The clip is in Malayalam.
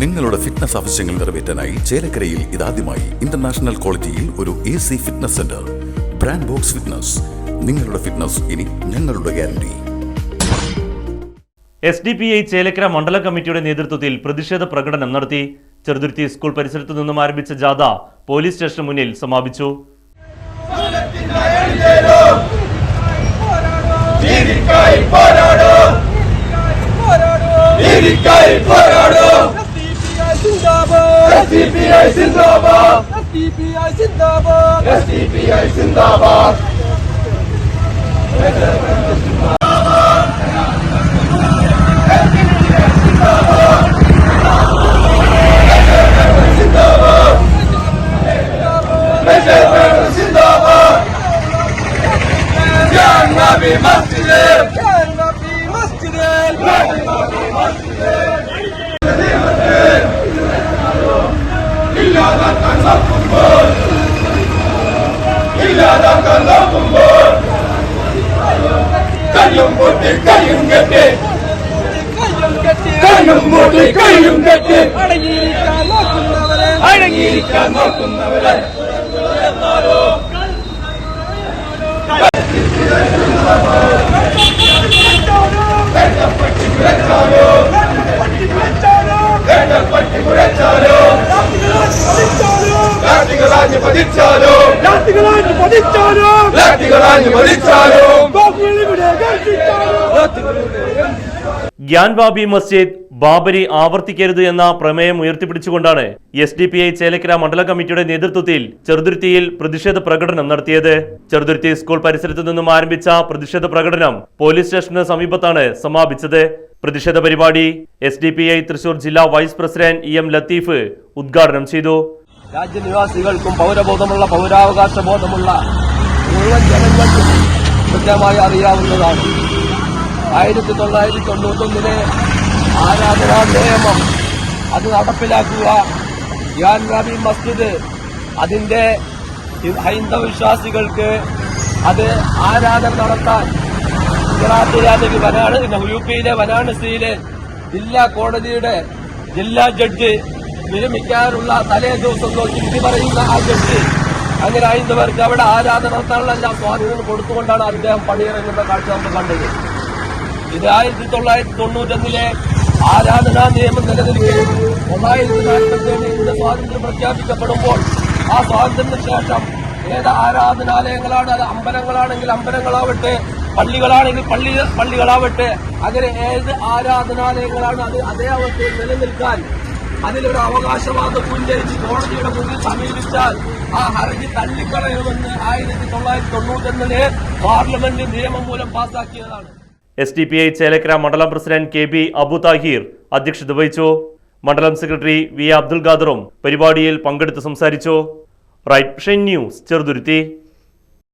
നിങ്ങളുടെ ഫിറ്റ്നസ് ആവശ്യങ്ങൾ നിറവേറ്റാനായി ചേലക്കരയിൽ ഇതാദ്യമായി ഇന്റർനാഷണൽ ക്വാളിറ്റിയിൽ ഒരു A C fitness centre brand box fitness നിങ്ങളുടെ ഫിറ്റ്നസ് ഇനി ഞങ്ങളുടെ guarantee S D P I Chelakkara മണ്ഡല കമ്മിറ്റിയുടെ നേതൃത്വത്തിൽ പ്രതിഷേധ പ്രകടനം നടത്തി ചെറുതുരുത്തി സ്കൂൾ പരിസരത്തു നിന്നും ആരംഭിച്ച ജാഥ പോലീസ് സ്റ്റേഷന് മുന്നിൽ സമാപിച്ചു. ജീവിക്കായി പോരാടോ. ജീവിക്കായി പോരാടും. SDPI Zindabad! SDPI Zindabad! SDPI Zindabad! Nabi Masjidil! Ya Nabi Masjidil! Ya Nabi Masjidil! கள்ளம் கும்போல் இல்லாத கள்ளம் கும்போல் கையும் போட்டு கையும் கட்டு கையும் போட்டு கையும் கட்டு அடங்கி ലാത്തികളായിട്ട് പതിച്ചാലോ ലാത്തികളാഞ്ഞ് പതിച്ചാലോ കേൾപ്പിച്ചാലോ മസ്ജിദ് ബാബരി ആവർത്തിക്കരുത് എന്ന പ്രമേയം ഉയർത്തിപ്പിടിച്ചുകൊണ്ടാണ് S D P I Chelakkara മണ്ഡല കമ്മിറ്റിയുടെ നേതൃത്വത്തിൽ ചെറുതുരുത്തിയിൽ പ്രതിഷേധ പ്രകടനം നടത്തിയത്. ചെറുതുരുത്തി സ്കൂൾ പരിസരത്തു നിന്നും ആരംഭിച്ച പ്രതിഷേധ പ്രകടനം പോലീസ് സ്റ്റേഷന് സമീപത്താണ് സമാപിച്ചത്. പ്രതിഷേധ പരിപാടി S D P I Thrissur ജില്ലാ vice president E M Latheef ഉദ്ഘാടനം ചെയ്തു. രാജ്യനിവാസികൾക്കും പൗരബോധമുള്ള പൗരാവകാശ ബോധമുള്ള മുഴുവൻ ജനങ്ങൾക്കും കൃത്യമായി അറിയാവുന്നതാണ്. ആയിരത്തി തൊള്ളായിരത്തി തൊണ്ണൂറ്റൊന്നിലെ ആരാധനാ നിയമം അത് നടപ്പിലാക്കുക. യാൻ നബി മസ്ജിദ് അതിന്റെ ഹൈന്ദവ വിശ്വാസികൾക്ക് അത് ആരാധന നടത്താൻ ഗുജറാത്ത് രാജകി വനാണ് യു പിയിലെ വനാണസിയിലെ ജില്ലാ കോടതിയുടെ ജില്ലാ ജഡ്ജി വിരമിക്കാനുള്ള തലേ ദിവസം നോക്കി വിധി പറയുന്ന ആ വ്യക്തി. അങ്ങനെ ഹൈന്ദവർക്ക് അവിടെ ആരാധന നടത്താനുള്ള എല്ലാ സ്വാധീനം കൊടുത്തുകൊണ്ടാണ് അദ്ദേഹം പണിയിറങ്ങുന്ന കാഴ്ച നമ്മൾ കണ്ടത്. ഇത് ആയിരത്തി തൊള്ളായിരത്തി തൊണ്ണൂറ്റൊന്നിലെ ആരാധനാ നിയമം നിലനിൽക്കുകയും തൊള്ളായിരത്തി നാൽപ്പത്തി ഏഴ് ഇന്ത്യ സ്വാതന്ത്ര്യം പ്രഖ്യാപിക്കപ്പെടുമ്പോൾ ആ സ്വാതന്ത്ര്യത്തിന് ശേഷം ഏത് ആരാധനാലയങ്ങളാണ്? അത് അമ്പലങ്ങളാണെങ്കിൽ അമ്പലങ്ങളാവട്ടെ പള്ളികളാണെങ്കിൽ പള്ളി പള്ളികളാവട്ടെ അങ്ങനെ ഏത് ആരാധനാലയങ്ങളാണ് അത് അതേ അവസ്ഥയിൽ നിലനിൽക്കാൻ അതിലൊരു അവകാശവാദം ഉന്നയിച്ച് കോടതിയുടെ മുന്നിൽ സമീപിച്ചാൽ ആ ഹർജി തള്ളിക്കളയുമെന്ന് ആയിരത്തി തൊള്ളായിരത്തി തൊണ്ണൂറ്റൊന്നിലെ പാർലമെന്റ് നിയമം മൂലം പാസാക്കിയതാണ്. S D P I Chelakkara മണ്ഡലം president K B Abu Thahir അധ്യക്ഷത വഹിച്ചു. മണ്ഡലം സെക്രട്ടറി വി അബ്ദുൽ ഖാദറും പരിപാടിയിൽ പങ്കെടുത്ത് സംസാരിച്ചു. Right news Cheruthuruthy.